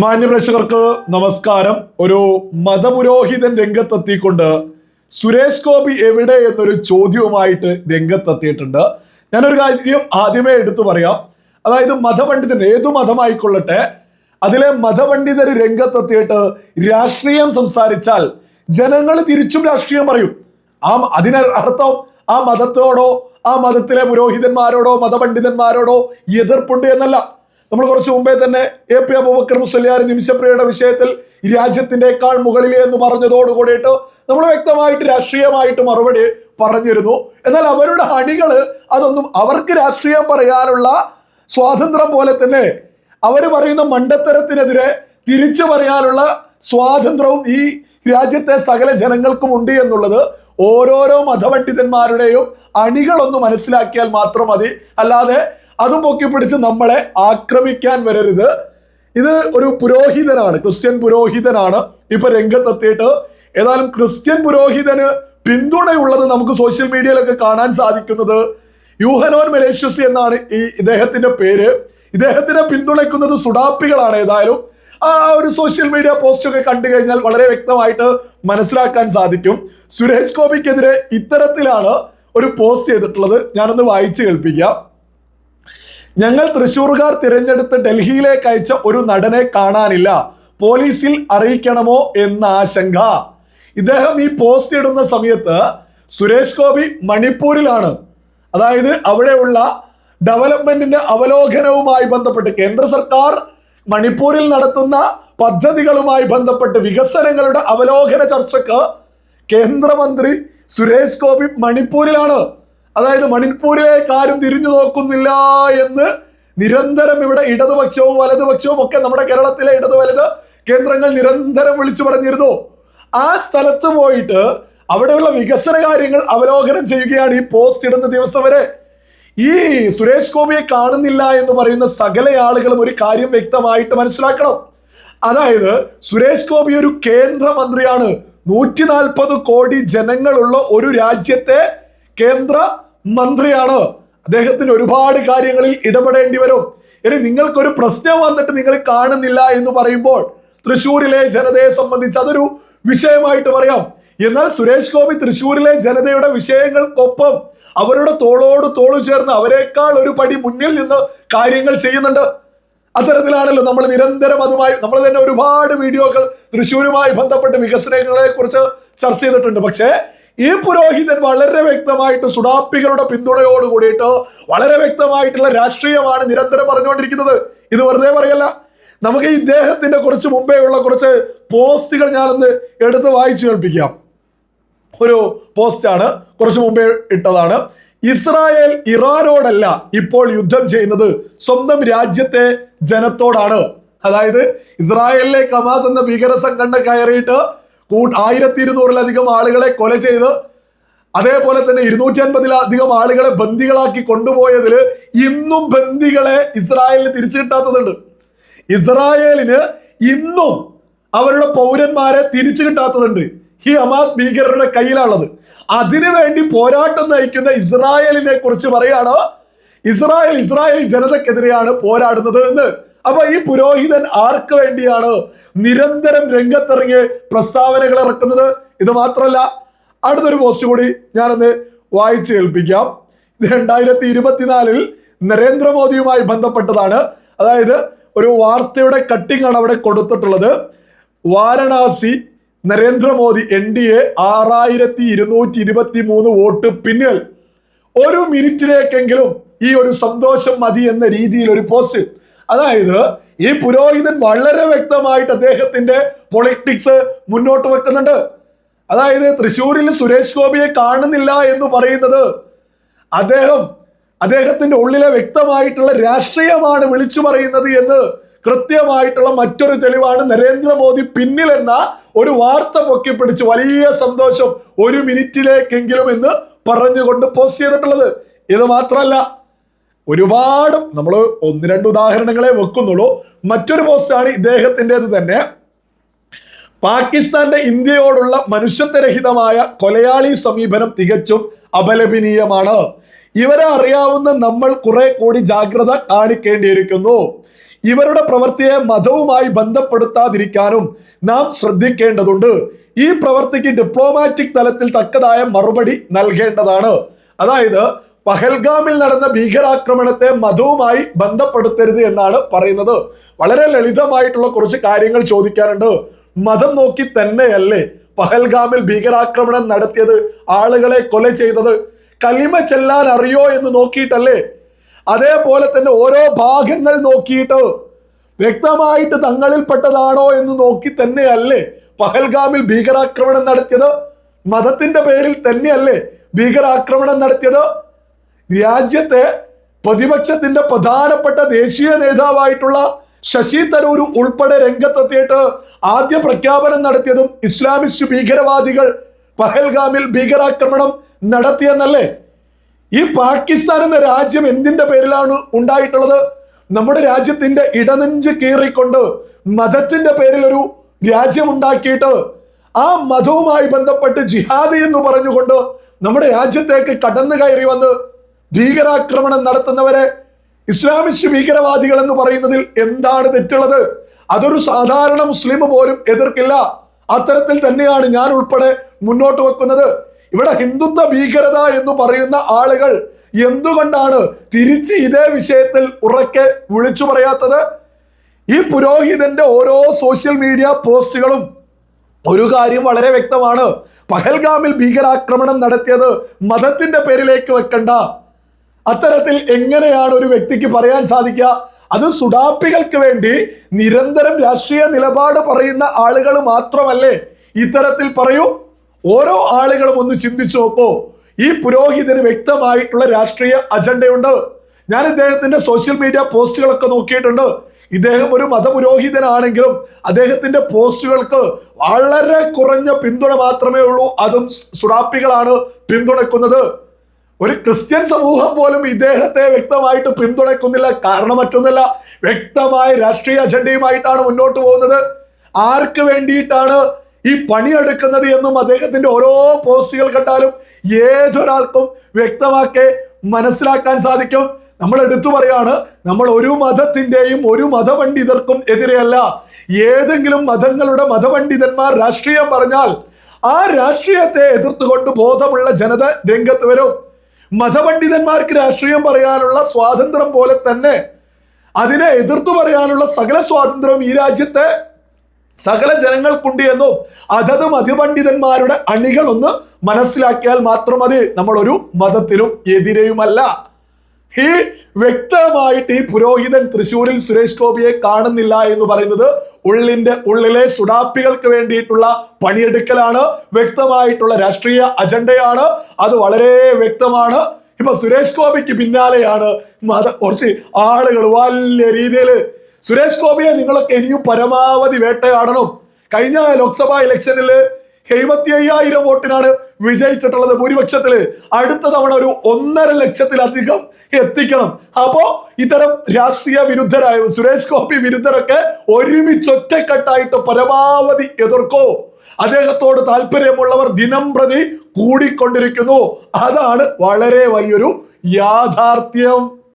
മാന്യപ്രേക്ഷകർക്ക് നമസ്കാരം. ഒരു മതപുരോഹിതൻ രംഗത്തെത്തിക്കൊണ്ട് സുരേഷ് ഗോപി എവിടെ എന്നൊരു ചോദ്യവുമായിട്ട് രംഗത്തെത്തിയിട്ടുണ്ട്. ഞാനൊരു കാര്യം ആദ്യമേ എടുത്തു പറയാം. അതായത് മതപണ്ഡിതൻ ഏതു മതമായിക്കൊള്ളട്ടെ അതിലെ മതപണ്ഡിതർ രംഗത്തെത്തിയിട്ട് രാഷ്ട്രീയം സംസാരിച്ചാൽ ജനങ്ങൾ തിരിച്ചും രാഷ്ട്രീയം പറയും. ആ അതിനർത്ഥം ആ മതത്തോടോ ആ മതത്തിലെ പുരോഹിതന്മാരോടോ മതപണ്ഡിതന്മാരോടോ എതിർപ്പുണ്ട് എന്നല്ല. നമ്മൾ കുറച്ച് മുമ്പേ തന്നെ എ പി അബൂബക്കർ മുസ്ലിയാർ നിമിഷപ്രിയയുടെ വിഷയത്തിൽ രാജ്യത്തിന്റെക്കാൾ മുകളിൽ എന്ന് പറഞ്ഞതോട് കൂടിയിട്ട് നമ്മൾ വ്യക്തമായിട്ട് രാഷ്ട്രീയമായിട്ട് മറുപടി പറഞ്ഞിരുന്നു. എന്നാൽ അവരുടെ അണികൾ അതൊന്നും അവർക്ക് രാഷ്ട്രീയം പറയാനുള്ള സ്വാതന്ത്ര്യം പോലെ തന്നെ അവർ പറയുന്ന മണ്ടത്തരത്തിനെതിരെ തിരിച്ചു പറയാനുള്ള സ്വാതന്ത്ര്യവും ഈ രാജ്യത്തെ സകല ജനങ്ങൾക്കും ഉണ്ട് എന്നുള്ളത് ഓരോരോ മതപണ്ഡിതന്മാരുടെയും അണികളൊന്ന് മനസ്സിലാക്കിയാൽ മാത്രം മതി. അല്ലാതെ അതും പൊക്കി പിടിച്ച് നമ്മളെ ആക്രമിക്കാൻ വരരുത്. ഇത് ഒരു പുരോഹിതനാണ് ക്രിസ്ത്യൻ പുരോഹിതനാണ് ഇപ്പൊ രംഗത്തെത്തിയിട്ട്. ഏതായാലും ക്രിസ്ത്യൻ പുരോഹിതന് പിന്തുണയുള്ളത് നമുക്ക് സോഷ്യൽ മീഡിയയിലൊക്കെ കാണാൻ സാധിക്കുന്നത്. യൂഹനോൻ മെലേഷ്യസ് എന്നാണ് ഈ ഇദ്ദേഹത്തിന്റെ പേര്. ഇദ്ദേഹത്തിനെ പിന്തുണയ്ക്കുന്നത് സുഡാപ്പികളാണ് ഏതായാലും. ആ ഒരു സോഷ്യൽ മീഡിയ പോസ്റ്റ് ഒക്കെ കണ്ടു കഴിഞ്ഞാൽ വളരെ വ്യക്തമായിട്ട് മനസ്സിലാക്കാൻ സാധിക്കും. സുരേഷ് ഗോപിക്കെതിരെ ഇത്തരത്തിലാണ് ഒരു പോസ്റ്റ് ചെയ്തിട്ടുള്ളത്. ഞാനൊന്ന് വായിച്ചു കേൾപ്പിക്കാം. ഞങ്ങൾ തൃശൂർകാർ തിരഞ്ഞെടുത്ത് ഡൽഹിയിലേക്ക് അയച്ച ഒരു നടനെ കാണാനില്ല. പോലീസിൽ അറിയിക്കണമോ എന്ന ആശങ്ക. ഇദ്ദേഹം ഈ പോസ്റ്റ് ഇടുന്ന സമയത്ത് സുരേഷ് ഗോപി മണിപ്പൂരിലാണ്. അതായത് അവിടെയുള്ള ഡെവലപ്മെന്റിന്റെ അവലോകനവുമായി ബന്ധപ്പെട്ട് കേന്ദ്ര സർക്കാർ മണിപ്പൂരിൽ നടത്തുന്ന പദ്ധതികളുമായി ബന്ധപ്പെട്ട് വികസനങ്ങളുടെ അവലോകന ചർച്ചക്ക് കേന്ദ്രമന്ത്രി സുരേഷ് ഗോപി മണിപ്പൂരിലാണ്. അതായത് മണിപ്പൂരിലേക്ക് ആരും തിരിഞ്ഞു നോക്കുന്നില്ല എന്ന് നിരന്തരം ഇവിടെ ഇടതുപക്ഷവും വലതുപക്ഷവും ഒക്കെ നമ്മുടെ കേരളത്തിലെ ഇടതു വലത് കേന്ദ്രങ്ങൾ നിരന്തരം വിളിച്ചു പറഞ്ഞിരുന്നു. ആ സ്ഥലത്ത് പോയിട്ട് അവിടെയുള്ള വികസന കാര്യങ്ങൾ അവലോകനം ചെയ്യുകയാണ് ഈ പോസ്റ്റ് ഇടുന്ന ദിവസം വരെ. ഈ സുരേഷ് ഗോപിയെ കാണുന്നില്ല എന്ന് പറയുന്ന സകല ആളുകളും ഒരു കാര്യം വ്യക്തമായിട്ട് മനസ്സിലാക്കണം. അതായത് സുരേഷ് ഗോപി ഒരു കേന്ദ്രമന്ത്രിയാണ്. നൂറ്റി നാൽപ്പത് കോടി ജനങ്ങളുള്ള ഒരു രാജ്യത്തെ കേന്ദ്ര മന്ത്രിയാണ്. അദ്ദേഹത്തിന് ഒരുപാട് കാര്യങ്ങളിൽ ഇടപെടേണ്ടി വരും. ഇനി നിങ്ങൾക്കൊരു പ്രശ്നം വന്നിട്ട് നിങ്ങൾ കാണുന്നില്ല എന്ന് പറയുമ്പോൾ തൃശ്ശൂരിലെ ജനതയെ സംബന്ധിച്ച് അതൊരു വിഷയമായിട്ട് പറയാം. എന്നാൽ സുരേഷ് ഗോപി തൃശ്ശൂരിലെ ജനതയുടെ വിഷയങ്ങൾക്കൊപ്പം അവരുടെ തോളോട് തോളു ചേർന്ന് അവരെക്കാൾ ഒരു പടി മുന്നിൽ നിന്ന് കാര്യങ്ങൾ ചെയ്യുന്നുണ്ട്. അത്തരത്തിലാണല്ലോ നമ്മൾ നിരന്തരം അതുമായി നമ്മൾ തന്നെ ഒരുപാട് വീഡിയോകൾ തൃശ്ശൂരുമായി ബന്ധപ്പെട്ട് വികസനങ്ങളെ കുറിച്ച് ചർച്ച ചെയ്തിട്ടുണ്ട്. പക്ഷേ ഈ പുരോഹിതൻ വളരെ വ്യക്തമായിട്ട് സുഡാപ്പികളുടെ പിന്തുണയോട് കൂടിയിട്ട് വളരെ വ്യക്തമായിട്ടുള്ള രാഷ്ട്രീയമാണ് നിരന്തരം പറഞ്ഞുകൊണ്ടിരിക്കുന്നത്. ഇത് വെറുതെ പറയല്ല. നമുക്ക് ഇദ്ദേഹത്തിന്റെ കുറച്ച് മുമ്പേ ഉള്ള കുറച്ച് പോസ്റ്റുകൾ ഞാനൊന്ന് എടുത്ത് വായിച്ചു കേൾപ്പിക്കാം. ഒരു പോസ്റ്റാണ് കുറച്ച് മുമ്പേ ഇട്ടതാണ്. ഇസ്രായേൽ ഇറാനോടല്ല ഇപ്പോൾ യുദ്ധം ചെയ്യുന്നത്. സ്വന്തം രാജ്യത്തെ ജനത്തോടാണ്. അതായത് ഇസ്രായേലിലെ കമാസ് എന്ന ഭീകര സംഘടന കയറിയിട്ട് ആയിരത്തി ഇരുന്നൂറിലധികം ആളുകളെ കൊല ചെയ്ത് അതേപോലെ തന്നെ ഇരുന്നൂറ്റി അൻപതിലധികം ആളുകളെ ബന്ദികളാക്കി കൊണ്ടുപോയതിൽ ഇന്നും ബന്ദികളെ ഇസ്രായേലിന് തിരിച്ചു കിട്ടാത്തതുണ്ട് ഇസ്രായേലിന് ഇന്നും അവരുടെ പൗരന്മാരെ തിരിച്ചു കിട്ടാത്തതുണ്ട് ഈ ഹമാസ് ഭീകരരുടെ കയ്യിലാണുള്ളത്. അതിനുവേണ്ടി പോരാട്ടം നയിക്കുന്ന ഇസ്രായേലിനെ കുറിച്ച് പറയുകയാണോ? ഇസ്രായേൽ ഇസ്രായേൽ ജനതക്കെതിരെയാണ് പോരാടുന്നത് എന്ന് അപ്പൊ ഈ പുരോഹിതൻ ആർക്ക് വേണ്ടിയാണ് നിരന്തരം രംഗത്തിറങ്ങി പ്രസ്താവനകൾ ഇറക്കുന്നത്? ഇത് മാത്രമല്ല അടുത്തൊരു പോസ്റ്റ് കൂടി ഞാനൊന്ന് വായിച്ച് കേൾപ്പിക്കാം. രണ്ടായിരത്തി ഇരുപത്തിനാലിൽ നരേന്ദ്രമോദിയുമായി ബന്ധപ്പെട്ടതാണ്. അതായത് ഒരു വാർത്തയുടെ കട്ടിംഗ് ആണ് അവിടെ കൊടുത്തിട്ടുള്ളത്. Varanasi Narendra Modi N D A ആറായിരത്തി ഇരുന്നൂറ്റി ഇരുപത്തി മൂന്ന് വോട്ട് പിന്നിൽ. ഒരു മിനിറ്റിലേക്കെങ്കിലും ഈ ഒരു സന്തോഷം മതി എന്ന രീതിയിൽ ഒരു പോസ്റ്റ് അതായത് ഈ പുരോഹിതൻ വളരെ വ്യക്തമായിട്ട് അദ്ദേഹത്തിന്റെ പൊളിറ്റിക്സ് മുന്നോട്ട് വെക്കുന്നുണ്ട്. അതായത് തൃശ്ശൂരിൽ സുരേഷ് ഗോപിയെ കാണുന്നില്ല എന്ന് പറയുന്നത് അദ്ദേഹം അദ്ദേഹത്തിന്റെ ഉള്ളിലെ വ്യക്തമായിട്ടുള്ള രാഷ്ട്രീയമാണ് വിളിച്ചു പറയുന്നത് എന്ന് കൃത്യമായിട്ടുള്ള മറ്റൊരു തെളിവാണ് നരേന്ദ്രമോദി പിന്നിലെന്ന ഒരു വാർത്ത പൊക്കിപ്പിടിച്ച് വലിയ സന്തോഷം ഒരു മിനിറ്റിലേക്കെങ്കിലും എന്ന് പറഞ്ഞുകൊണ്ട് പോസ്റ്റ് ചെയ്തിട്ടുള്ളത്. ഇത് മാത്രമല്ല ഒരുപാട് നമ്മൾ ഒന്ന് രണ്ട് ഉദാഹരണങ്ങളെ വെക്കുന്നുള്ളൂ. മറ്റൊരു പോസ്റ്റാണ് ഇദ്ദേഹത്തിന്റെത് തന്നെ. പാകിസ്ഥാന്റെ ഇന്ത്യയോടുള്ള മനുഷ്യത്വരഹിതമായ കൊലയാളി സമീപനം തികച്ചും അപലപനീയമാണ്. ഇവരെ അറിയാവുന്ന നമ്മൾ കുറെ കൂടി ജാഗ്രത കാണിക്കേണ്ടിയിരിക്കുന്നു. ഇവരുടെ പ്രവൃത്തിയെ മതവുമായി ബന്ധപ്പെടുത്താതിരിക്കാനും നാം ശ്രദ്ധിക്കേണ്ടതുണ്ട്. ഈ പ്രവൃത്തിക്ക് ഡിപ്ലോമാറ്റിക് തലത്തിൽ തക്കതായ മറുപടി നൽകേണ്ടതാണ്. അതായത് പഹൽഗാമിൽ നടന്ന ഭീകരാക്രമണത്തെ മതവുമായി ബന്ധപ്പെടുത്തരുത് എന്നാണ് പറയുന്നത്. വളരെ ലളിതമായിട്ടുള്ള കുറച്ച് കാര്യങ്ങൾ ചോദിക്കാനുണ്ട്. മതം നോക്കി തന്നെയല്ലേ പഹൽഗാമിൽ ഭീകരാക്രമണം നടത്തിയത് ആളുകളെ കൊല ചെയ്തത്? കലിമ ചെല്ലാൻ അറിയോ എന്ന് നോക്കിയിട്ടല്ലേ? അതേപോലെ തന്നെ ഓരോ ഭാഗങ്ങൾ നോക്കിയിട്ട് വ്യക്തമായിട്ട് തങ്ങളിൽപ്പെട്ടതാണോ എന്ന് നോക്കി തന്നെയല്ലേ പഹൽഗാമിൽ ഭീകരാക്രമണം നടത്തിയത്? മതത്തിന്റെ പേരിൽ തന്നെയല്ലേ ഭീകരാക്രമണം നടത്തിയത്? രാജ്യത്തെ പ്രതിപക്ഷത്തിന്റെ പ്രധാനപ്പെട്ട ദേശീയ നേതാവായിട്ടുള്ള ശശി തരൂർ ഉൾപ്പെടെ രംഗത്തെത്തിയിട്ട് ആദ്യ പ്രഖ്യാപനം നടത്തിയതും ഇസ്ലാമിസ്റ്റ് ഭീകരവാദികൾ പഹൽഗാമിൽ ഭീകരാക്രമണം നടത്തിയെന്നല്ലേ? ഈ പാകിസ്ഥാൻ എന്ന രാജ്യം എന്തിന്റെ പേരിലാണ് ഉണ്ടായിട്ടുള്ളത്? നമ്മുടെ രാജ്യത്തിന്റെ ഇടനെഞ്ച് കീറിക്കൊണ്ട് മതത്തിന്റെ പേരിൽ ഒരു രാജ്യം ഉണ്ടാക്കിയിട്ട് ആ മതവുമായി ബന്ധപ്പെട്ട് ജിഹാദി എന്ന് പറഞ്ഞുകൊണ്ട് നമ്മുടെ രാജ്യത്തേക്ക് കടന്നു കയറി വന്ന് ഭീകരാക്രമണം നടത്തുന്നവരെ ഇസ്ലാമിസ്റ്റ് ഭീകരവാദികൾ എന്ന് പറയുന്നതിൽ എന്താണ് തെറ്റുള്ളത്? അതൊരു സാധാരണ മുസ്ലിം പോലും എതിർക്കില്ല. അത്തരത്തിൽ തന്നെയാണ് ഞാൻ ഉൾപ്പെടെ മുന്നോട്ട് വെക്കുന്നത്. ഇവിടെ ഹിന്ദുത്വ ഭീകരത എന്ന് പറയുന്ന ആളുകൾ എന്തുകൊണ്ടാണ് തിരിച്ച് ഇതേ വിഷയത്തിൽ ഉറക്കെ വിളിച്ചു പറയാത്തത്? ഈ പുരോഹിതന്റെ ഓരോ സോഷ്യൽ മീഡിയ പോസ്റ്റുകളും ഒരു കാര്യം വളരെ വ്യക്തമാണ്. പഹൽഗാമിൽ ഭീകരാക്രമണം നടത്തിയത് മതത്തിന്റെ പേരിലേക്ക് വെക്കണ്ട. അത്തരത്തിൽ എങ്ങനെയാണ് ഒരു വ്യക്തിക്ക് പറയാൻ സാധിക്കുക? അത് സുഡാപ്പികൾക്ക് വേണ്ടി നിരന്തരം രാഷ്ട്രീയ നിലപാട് പറയുന്ന ആളുകൾ മാത്രമല്ലേ? ഇത്തരത്തിൽ പറയൂ. ഓരോ ആളുകളും ഒന്ന് ചിന്തിച്ചു നോക്കൂ. ഈ പുരോഹിതന് വ്യക്തമായിട്ടുള്ള രാഷ്ട്രീയ അജണ്ടയുണ്ട്. ഞാൻ ഇദ്ദേഹത്തിന്റെ സോഷ്യൽ മീഡിയ പോസ്റ്റുകളൊക്കെ നോക്കിയിട്ടുണ്ട്. ഇദ്ദേഹം ഒരു മതപുരോഹിതനാണെങ്കിലും അദ്ദേഹത്തിന്റെ പോസ്റ്റുകൾക്ക് വളരെ കുറഞ്ഞ പിന്തുണ മാത്രമേ ഉള്ളൂ. അതും സുഡാപ്പികളാണ് പിന്തുണക്കുന്നത് ഒരു ക്രിസ്ത്യൻ സമൂഹം പോലും ഇദ്ദേഹത്തെ വ്യക്തമായിട്ട് പിന്തുണയ്ക്കുന്നില്ല. കാരണം മറ്റൊന്നല്ല വ്യക്തമായ രാഷ്ട്രീയ അജണ്ടയുമായിട്ടാണ് മുന്നോട്ട് പോകുന്നത്. ആർക്ക് വേണ്ടിയിട്ടാണ് ഈ പണിയെടുക്കുന്നത് എന്നും അദ്ദേഹത്തിന്റെ ഓരോ പോസ്റ്റുകൾ കണ്ടാലും ഏതൊരാൾക്കും വ്യക്തമാക്കി മനസ്സിലാക്കാൻ സാധിക്കും. നമ്മൾ എടുത്തു പറയാണ് നമ്മൾ ഒരു മതത്തിന്റെയും ഒരു മതപണ്ഡിതർക്കും എതിരെയല്ല. ഏതെങ്കിലും മതങ്ങളുടെ മതപണ്ഡിതന്മാർ രാഷ്ട്രീയം പറഞ്ഞാൽ ആ രാഷ്ട്രീയത്തെ എതിർത്തുകൊണ്ട് ബോധമുള്ള ജനത രംഗത്ത് വരും. മതപണ്ഡിതന്മാർക്ക് രാഷ്ട്രീയം പറയാനുള്ള സ്വാതന്ത്ര്യം പോലെ തന്നെ അതിനെ എതിർത്തു പറയാനുള്ള സകല സ്വാതന്ത്ര്യം ഈ രാജ്യത്തെ സകല ജനങ്ങൾക്കുണ്ട് എന്നും അതത് മതപണ്ഡിതന്മാരുടെ അണികളൊന്ന് മനസ്സിലാക്കിയാൽ മാത്രം മതി. നമ്മളൊരു ഒരു മതത്തിലും എതിരെയുമല്ല. ഈ വ്യക്തമായിട്ട് ഈ പുരോഹിതൻ തൃശ്ശൂരിൽ സുരേഷ് ഗോപിയെ കാണുന്നില്ല എന്ന് പറയുന്നത് ഉള്ളിന്റെ ഉള്ളിലെ സുഡാപ്പികൾക്ക് വേണ്ടിയിട്ടുള്ള പണിയെടുക്കലാണ് വ്യക്തമായിട്ടുള്ള രാഷ്ട്രീയ അജണ്ടയാണ്. അത് വളരെ വ്യക്തമാണ്. ഇപ്പൊ സുരേഷ് ഗോപിക്ക് പിന്നാലെയാണ് കുറച്ച് ആളുകൾ വലിയ രീതിയിൽ. സുരേഷ് ഗോപിയെ നിങ്ങളൊക്കെ ഇനിയും പരമാവധി വേട്ടയാടണം. കഴിഞ്ഞ ലോക്സഭാ ഇലക്ഷനിൽ എഴുപത്തി അയ്യായിരം വോട്ടിനാണ് വിജയിച്ചിട്ടുള്ളത് ഭൂരിപക്ഷത്തിൽ അടുത്ത തവണ ഒരു ഒന്നര ലക്ഷത്തിലധികം എത്തിക്കണം. അപ്പോ ഇത്തരം രാഷ്ട്രീയ വിരുദ്ധരായ സുരേഷ് ഗോപി വിരുദ്ധരൊക്കെ ഒരുമിച്ചൊറ്റക്കെട്ടായിട്ട് പരമാവധി എതിർക്കോ. അദ്ദേഹത്തോട് താല്പര്യമുള്ളവർ ദിനം പ്രതി കൂടിക്കൊണ്ടിരിക്കുന്നു. അതാണ് വളരെ വലിയൊരു യാഥാർത്ഥ്യം.